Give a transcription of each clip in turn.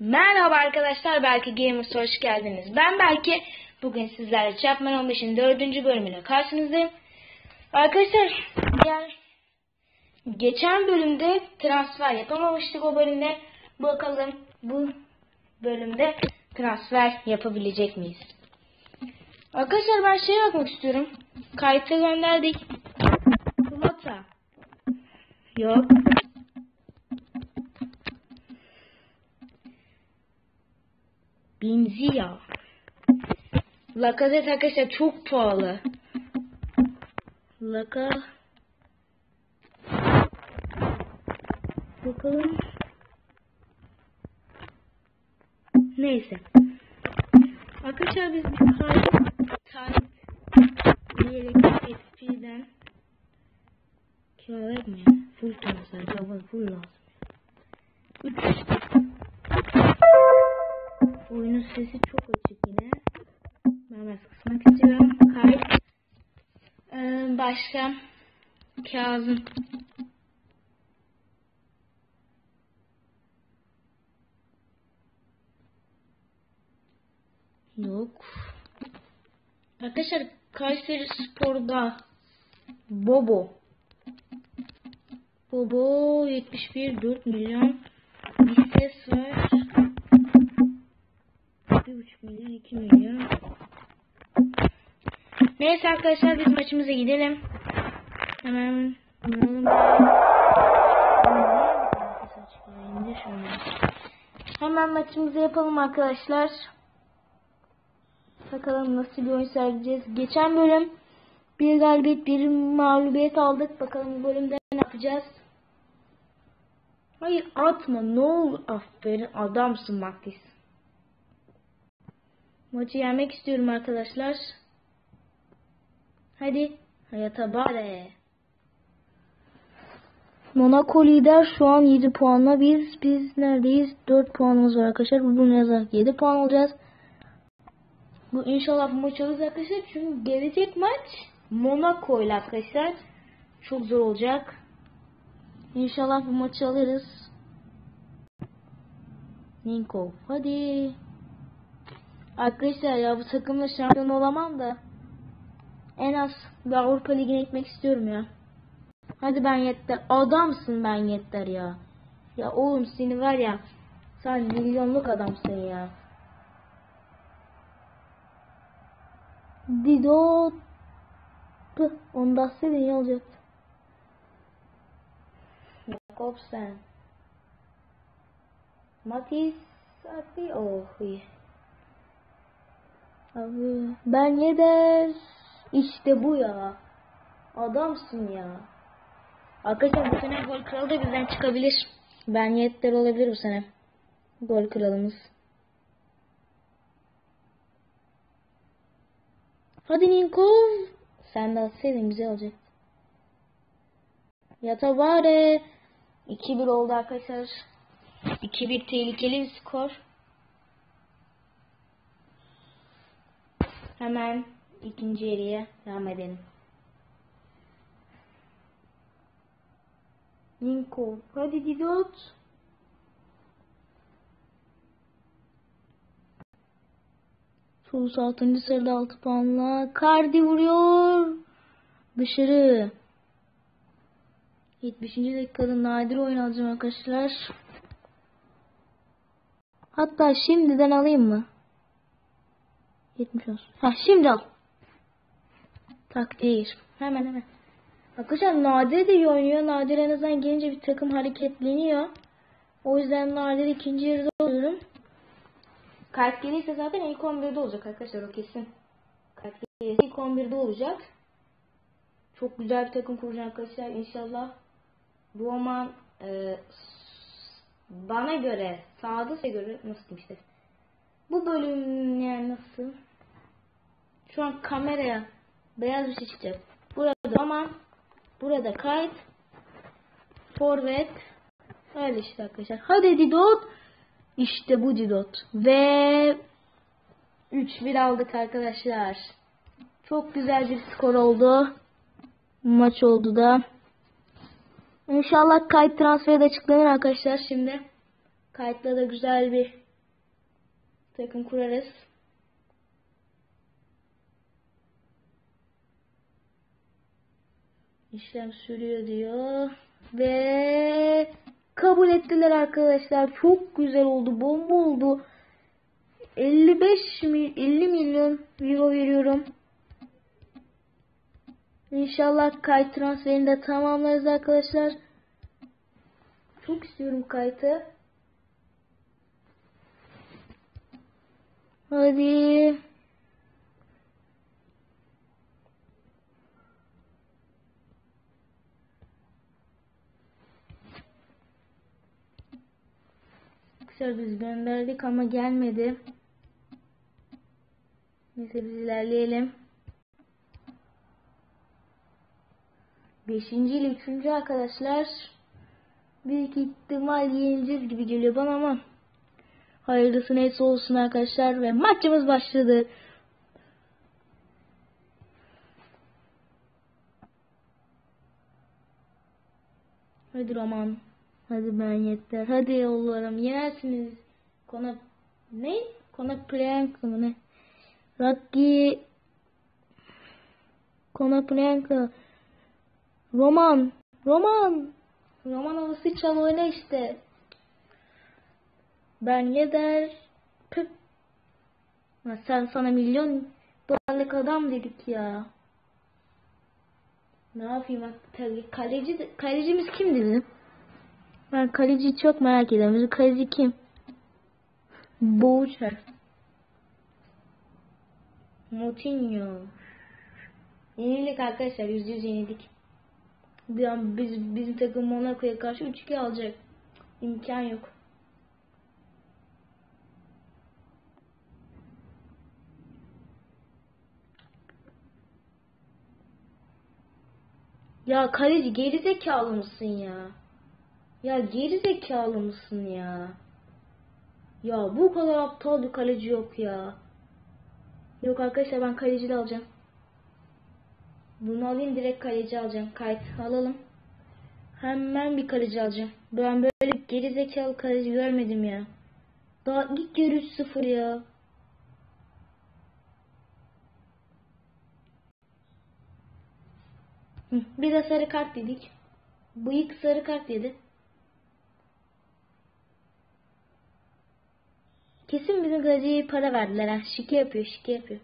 Merhaba arkadaşlar, Belki Gamers hoş geldiniz. Ben Belki, bugün sizlerle Chapman 15'in 4. bölümüyle karşınızdayım. Arkadaşlar, yani geçen bölümde transfer yapamamıştık o bölümde. Bakalım bu bölümde transfer yapabilecek miyiz? Arkadaşlar ben şey yapmak istiyorum. Kayıtı gönderdik. Plata. Yok. Lakazet arkadaşlar çok pahalı. Laka. Bakalım. Neyse. Arkadaşlar biz kayıt type diyerek SP'den kiralar mı? Full transfer. Tamam full lazım. 3 Oyunun sesi çok açık yine. Ben biraz kısmak istiyorum. Kayıt. Ee, başka. Kazım. Yok. Arkadaşlar Kayseri Spor'da Bobo. Bobo 71 4 milyon bir ses var. 1,5 milyon 2 milyon. Neyse arkadaşlar biz maçımıza gidelim. Hemen Hemen maçımızı yapalım arkadaşlar. Bakalım nasıl bir oyun sergileyeceğiz. Geçen bölüm bir galibiyet bir mağlubiyet aldık. Bakalım bu bölümde ne yapacağız. Hayır atma ne olur. Aferin adamsın Maktis. Maçı yenmek istiyorum arkadaşlar. Hadi. Hayata bare. Monaco lider şu an 7 puanla biz biz neredeyiz? 4 puanımız var arkadaşlar. Bunu yazarak 7 puan olacağız. Bu inşallah bu maç alırız arkadaşlar. Çünkü gelecek maç Monaco ile arkadaşlar. Çok zor olacak. İnşallah bu maçı alırız. Ninko hadi. Arkadaşlar ya bu takımla şampiyon olamam da en az bir Avrupa Ligi'ne gitmek istiyorum ya. Hadi ben yeter. Adamsın ben yeter ya. Ya oğlum seni var ya. Sen milyonluk adamsın ya. Dido Onu da atsaydın iyi olacaktı. Jakobsen. Matis Ati oh iyi. Abi ben yeder. İşte bu ya. Adamsın ya. Arkadaşlar bu sene gol kralı da bizden çıkabilir. Ben yeter olabilir bu sene. Gol kralımız. Hadi Ninkov. Sen de atsaydın güzel olacak. Yatabare. 2-1 oldu arkadaşlar. 2-1 tehlikeli bir skor. Hemen ikinci yarıya devam edelim. Ninko. Hadi Didot. Sulus 6. sırada 6 puanla. Kardi vuruyor. Dışarı. 75. dakikada nadir oyun alacağım arkadaşlar. Hatta şimdiden alayım mı? 70 olsun. Ha şimdi al. Takdir. Hemen hemen. Arkadaşlar Nadir de iyi oynuyor. Nadir en azından gelince bir takım hareketleniyor. O yüzden Nadir ikinci yarıda oluyorum. Kalp gelirse zaten ilk 11'de olacak arkadaşlar o kesin. Kalp gelirse ilk 11'de olacak. Çok güzel bir takım kuracağım arkadaşlar inşallah. Roman e, bana göre sağda göre nasıl işte. Bu bölüm yani nasıl? Şu an kameraya beyaz bir şey. Burada ama burada kayıt forvet öyle işte arkadaşlar. Hadi Didot. İşte bu Didot. Ve 3-1 aldık arkadaşlar. Çok güzel bir skor oldu. Maç oldu da. İnşallah kayıt transferi de açıklanır arkadaşlar şimdi. Kayıtla da güzel bir takım kurarız. İşlem sürüyor diyor. Ve kabul ettiler arkadaşlar. Çok güzel oldu. Bomba oldu. 55 mi 50 milyon euro veriyorum. İnşallah kayıt transferini de tamamlarız arkadaşlar. Çok istiyorum kayıtı. Hadi. Biz gönderdik ama gelmedi. Neyse biz ilerleyelim. Beşinci ile üçüncü arkadaşlar. Büyük ihtimal yeneceğiz gibi geliyor bana ama. Hayırlısı neyse olsun arkadaşlar ve maçımız başladı. Hadi Roman. Hadi ben yeter. Hadi yollarım. Yenersiniz. Kona ne? Kona Priyanka mı ne? Rocky Kona Priyanka Roman Roman Roman havası çal oyna işte. Ben yeder. Püp. Ya sen sana milyon dolarlık adam dedik ya. Ne yapayım kaleci kalecimiz kim dedim. Ben kaleci çok merak ediyorum. Kaleci kim? Boğuçer. Moutinho. Yenildik arkadaşlar. Yüzde yüz yenildik. Bir an biz, bizim takım Monaco'ya karşı 3-2 alacak. İmkan yok. Ya kaleci geri zekalı mısın ya? Ya geri zekalı mısın ya? Ya bu kadar aptal bir kaleci yok ya. Yok arkadaşlar ben kaleci de alacağım. Bunu alayım direkt kaleci alacağım. Kayıt alalım. Hemen bir kaleci alacağım. Ben böyle geri zekalı kaleci görmedim ya. Daha ilk yarı 3-0 ya. Bir de sarı kart dedik. Bıyık sarı kart dedi. Kesin bizim kaleciye para verdiler ha. Şike yapıyor, şike yapıyor.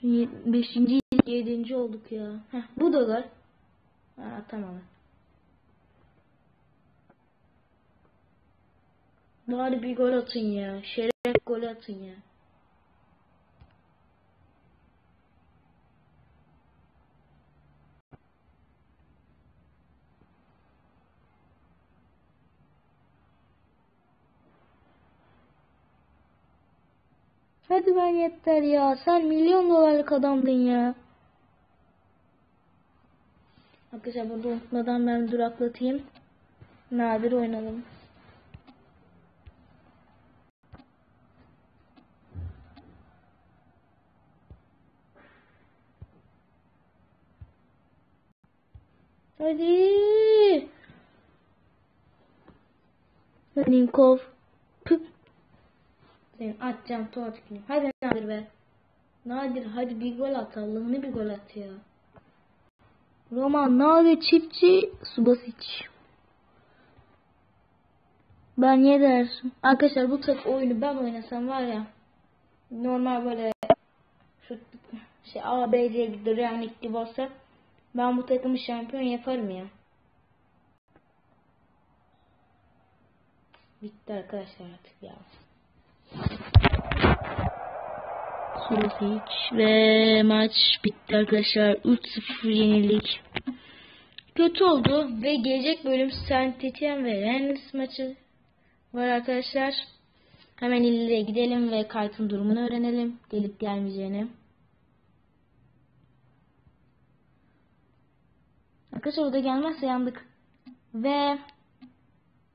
Şimdi beşinci, yedinci olduk ya. Heh, bu da var. Ha, tamam. Bari bir gol atın ya. Şeref gol atın ya. Hadi ben yeter ya. Sen milyon dolarlık adamdın ya. Arkadaşlar burada unutmadan ben duraklatayım. Nadir oynalım. Hadi. Ninkov. Püp. Senin atacağım tuvalet Hadi Nadir be. Nadir hadi bir gol at Allah'ını bir gol at ya. Roman Nadir çiftçi Subasic. Ben yeder. Arkadaşlar bu tak oyunu ben oynasam var ya. Normal böyle şu şey A, B, C gibi Real gibi olsa ben bu takımı şampiyon yaparım ya. Bitti arkadaşlar artık ya. Surific ve maç bitti arkadaşlar. 3-0 yenildik. Kötü oldu ve gelecek bölüm Saint Etienne ve Rennes maçı var arkadaşlar. Hemen illere gidelim ve kayıtın durumunu öğrenelim. Gelip gelmeyeceğini. Arkadaşlar o gelmezse yandık. Ve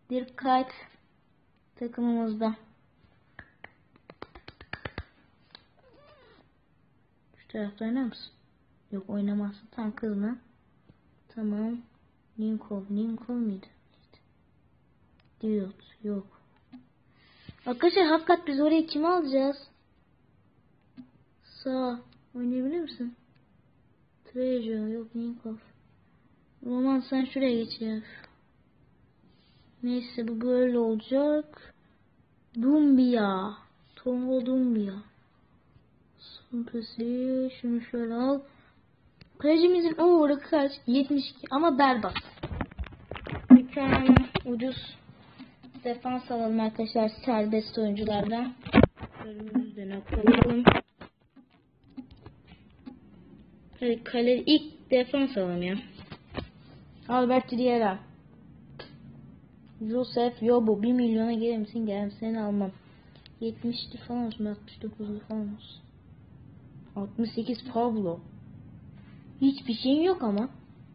bir kayıt takımımızda. Tarafta oynar mısın? Yok oynamazsın. Tam kızma. Tamam. Lincoln. Lincoln mıydı? Diyot. Yok. Arkadaşlar hakikat biz oraya kimi alacağız? Sağ. Oynayabilir misin? Treasure. Yok Lincoln. Roman sen şuraya geç ya. Neyse bu böyle olacak. Dumbia. Tongo Dumbia. Sumpesi. Şunu şöyle al. Kalecimizin over'ı kaç? 72 ama berbat. Bir tane ucuz defans alalım arkadaşlar serbest oyunculardan. Önümüzde ne. Hadi kale ilk defans alalım ya. Albert Riera. Joseph Yobo 1 milyona gelir misin? Gelir seni almam. 70'li falan olsun 69'lu falan olsun. 68 Pablo. Hiçbir şeyin yok ama.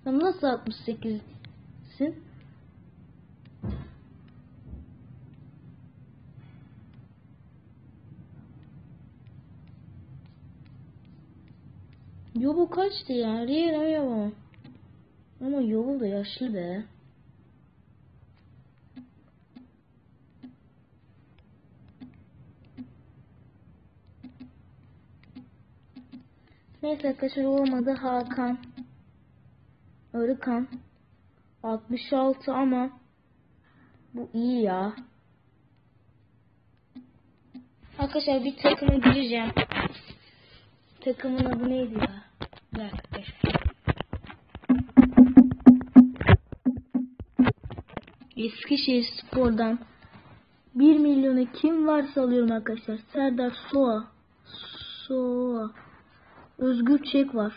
Sen nasıl 68'sin? Yobo kaçtı ya? Riera Yobo. Ama Yobo da yaşlı be. Neyse arkadaşlar olmadı Hakan. Arıkan. 66 ama bu iyi ya. Arkadaşlar bir takıma gireceğim. Takımın adı neydi ya? Bir dakika. Eskişehir Spor'dan 1 milyonu kim varsa alıyorum arkadaşlar. Serdar Soğa. Soğa. Özgür Çek var.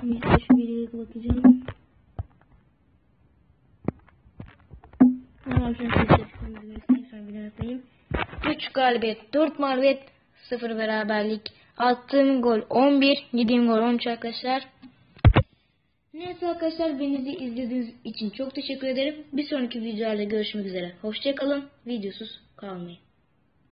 Şu videoya bakacağım. 3 galibiyet, 4 mağlubiyet, 0 beraberlik. Attığım gol 11, yediğim gol 13 arkadaşlar. Neyse arkadaşlar beni izlediğiniz için çok teşekkür ederim. Bir sonraki videolarda görüşmek üzere. Hoşçakalın. Videosuz kalmayın.